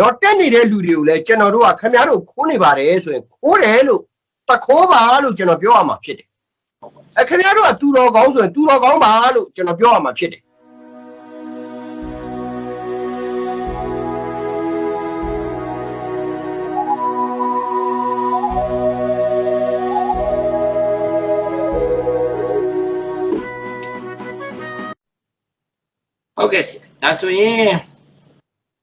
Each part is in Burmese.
တော့တက်နေတဲ့လူတွေကိုလည်းကျွန်တော်တို့ကခင်ဗျားတို့ခိုးနေပါတယ်ဆိုရင်ခိုးတယ်လို့တခိုးပါလို့ကျွန်တော်ပြောရမှာဖြစ်တယ်အဲခင်ဗျားတို့ကတူတော်ကောင်းဆိုရင်တူတော်ကောင်းပါလို့ကျွန်တော်ပြောရမှာဖြစ်တယ်ဟုတ်ကဲ့ဆရာဒါဆိုရင်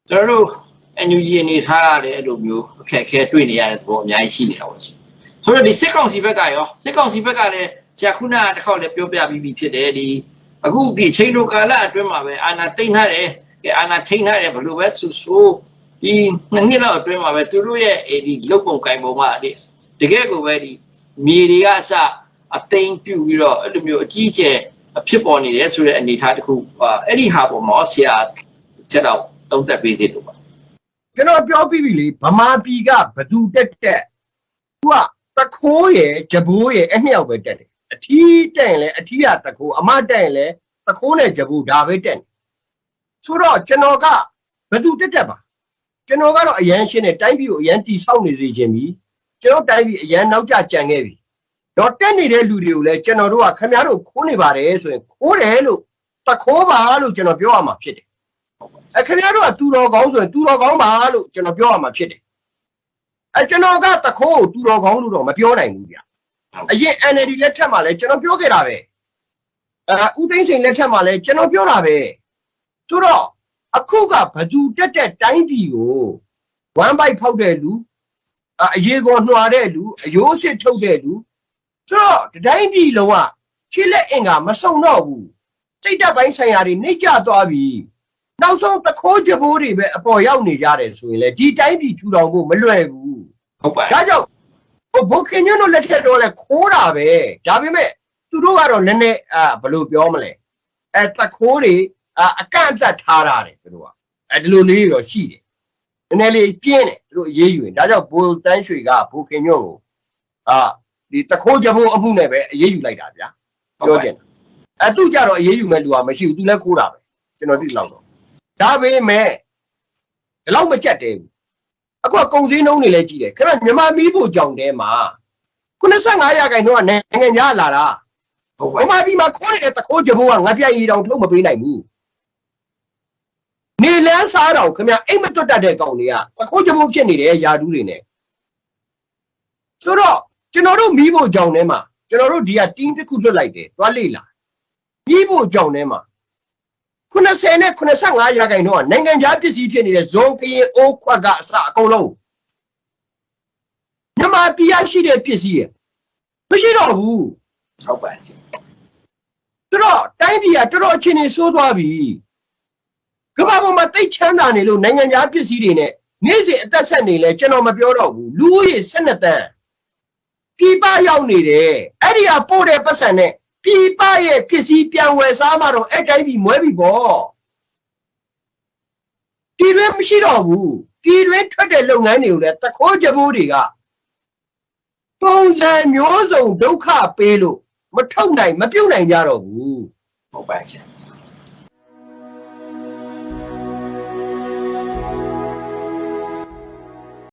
ကျွန်တော်တို့ NUG အနေထားရတယ်အဲ့လိုမျိုးအခက်အခဲတွေ့နေရတဲ့သဘောအများကြီးရှိနေတာပေါ့ရှင်ဆိုတော့ဒီစစ်ကောင်စီဘက်ကရောစစ်ကောင်စီဘက်ကလည်းဆရာခုနကတစ်ခေါက်လည်းပြောပြပြီးပြီဖြစ်တယ်ဒီအခုဒီချိန်လိုကာလအတွင်းမှာပဲအာနာသိမ့်ထားတယ်ကဲအာနာထိန်ထားတယ်ဘယ်လိုပဲဆူဆူဒီနှစ်နှစ်လောက်အတွင်းမှာပဲသူတို့ရဲ့ဒီလုတ်ပုံကင်ပုံကဒီတကယ်ကိုပဲဒီမြေတွေကအစအသိမ့်ပြုတ်ပြီးတော့အဲ့လိုမျိုးအကြီးအကျယ်ဖြစ်ပေါ်နေတယ်ဆိုတဲ့အနေအထားတစ်ခုအာအဲ့ဒီဟာပေါ်မှာဆရာချက်တော့သုံးသက်ပေးစေလို့ပါ ကျွန်တော်ပြောပြီးပြီလေဗမာပြည်ကဘသူတက်တက်သူကတခိုးရယ်ဂျဘိုးရယ်အနှစ်ယောက်ပဲတက်တယ်အထီးတက်ရင်လည်းအထီးကတခိုးအမတက်ရင်လည်းတခိုးနဲ့ဂျဘိုးဒါပဲတက်တယ်ဆိုတော့ကျွန်တော်ကဘသူတက်တက်ပါကျွန်တော်ကတော့အရန်ရှင်းတဲ့တိုင်းပြည်ကိုအရန်တီဆောက်နေစေခြင်းပြီကျွန်တော်တိုင်းပြည်အရန်နောက်ကျကြံခဲ့ပြီတော့တက်နေတဲ့လူတွေကိုလည်းကျွန်တော်တို့ကခင်ဗျားတို့ခိုးနေပါတယ်ဆိုရင်ခိုးတယ်လို့တခိုးပါလို့ကျွန်တော်ပြောရမှာဖြစ်တယ် အဲခင်ဗျားတို့ကတူတော်ကောင်းဆိုရင်တူတော်ကောင်းပါလို့ကျွန်တော်ပြောရမှာဖြစ်တယ်အဲကျွန်တော်ကတခိုးကိုတူတော်ကောင်းလို့တော့မပြောနိုင်ဘူးဗျအရင် NLD လက်ထက်မှာလည်းကျွန်တော်ပြောခဲ့တာပဲအဲဦးသိန်းစိန်လက်ထက်မှာလည်းကျွန်တော်ပြောတာပဲဆိုတော့အခုကဘသူတက်တဲ့တိုင်းပြည်ကိုဝမ်ဘိုက်ဖောက်တဲ့လူအအရေးကိုနှွာတဲ့လူအယိုးစစ်ထုတ်တဲ့လူဆိုတော့ဒီတိုင်းပြည်လုံးကခြေလက်အင်္ဂါမစုံတော့ဘူးစိတ်ဓာတ်ပိုင်းဆိုင်ရာတွေနှိမ့်ကျသွားပြီ နောက်ဆုံးတခိုးကြဘိုးတွေပဲအပေါ်ရောက်နေကြတယ်ဆိုရင်လေဒီတိုင်းပြည်ထူထောင်ဖို့မလွယ်ဘူးဟုတ်ပါဒါကြောင့်ဟိုဘုခင်ညွန့်တို့လက်ထက်တော့လဲခိုးတာပဲဒါပေမဲ့သူတို့ကတော့နည်းနည်းအာဘယ်လိုပြောမလဲအဲတခိုးတွေအာအကန့်အသတ်ထားတာတယ်သူတို့ကအဲဒီလိုလေးတော့ရှိတယ်နည်းနည်းလေးပြင်းတယ်သူတို့အေးအေးယူရင်ဒါကြောင့်ဘိုးတန်းရွှေကဘုခင်ညွန့်ကိုအာဒီတခိုးကြဘိုးအမှုနဲ့ပဲအေးအေးယူလိုက်တာဗျာပြောချင်တယ်အဲသူကြတော့အေးအေးယူမဲ့လူကမရှိဘူးသူလည်းခိုးတာပဲကျွန်တော်သိလောက်တော့ ဒါပေမဲ့ဒီလောက်မကြက်သေးဘူးအခုကကုံစင်းနှုံးတွေလည်းကြည့်တယ်ခင်ဗျမြန်မာမီးဖို့ကြောင်တဲမှာ95ရာခိုင်နှုန်းကနိုင်ငံခြားလာတာဟုတ်ဗပါမာပြည်မှာခိုးနေတဲ့တခိုးကြဘိုးကငါပြိုင်ရီတောင်ထုတ်မပေးနိုင်ဘူးနေလန်းစားတော့ခင်ဗျအိမ်မတွတ်တတ်တဲ့ကောင်တွေကတခိုးကြဘိုးဖြစ်နေတယ်ယာဒူးတွေနဲ့ဆိုတော့ကျွန်တော်တို့မီးဖို့ကြောင်ထဲမှာကျွန်တော်တို့ဒီကတင်းတစ်ခုလွတ်လိုက်တယ်သွားလေ့လာမီးဖို့ကြောင်ထဲမှာ 90နဲ့85ရာခိုင်နှုန်းကနိုင်ငံခြားပစ္စည်းဖြစ်နေတဲ့ဇွန်ကရင်အိုးခွက်ကအစအကုန်လုံးမြန်မာပြည်ရရှိတဲ့ပစ္စည်းရမရှိတော့ဘူးဟုတ်ပါရှင်သူတော့တိုင်းပြည်ကတော်တော်အခြေအနေဆိုးသွားပြီကမ္ဘာပေါ်မှာတိတ်ချမ်းသာနေလို့နိုင်ငံခြားပစ္စည်းတွေနဲ့နေ့စဉ်အသက်ဆက်နေလဲကျွန်တော်မပြောတော့ဘူးလူဦးရေ12တန်းပြည်ပရောက်နေတယ်အဲ့ဒီကပို့တဲ့ပတ်စံနဲ့ ပြည်ပရဲ့ပစ္စည်းပြန်ဝယ်စားမှတော့အဲ့တိုင်းပြည်မွဲပြီပေါ့ပြည်တွင်းမရှိတော့ဘူးပြည်တွင်းထွက်တဲ့လုပ်ငန်းတွေကိုလည်းတခိုးကြဘိုးတွေကပုံစံမျိုးစုံဒုက္ခပေးလို့မထုတ်နိုင်မပြုတ်နိုင်ကြတော့ဘူးဟုတ်ပါရှင်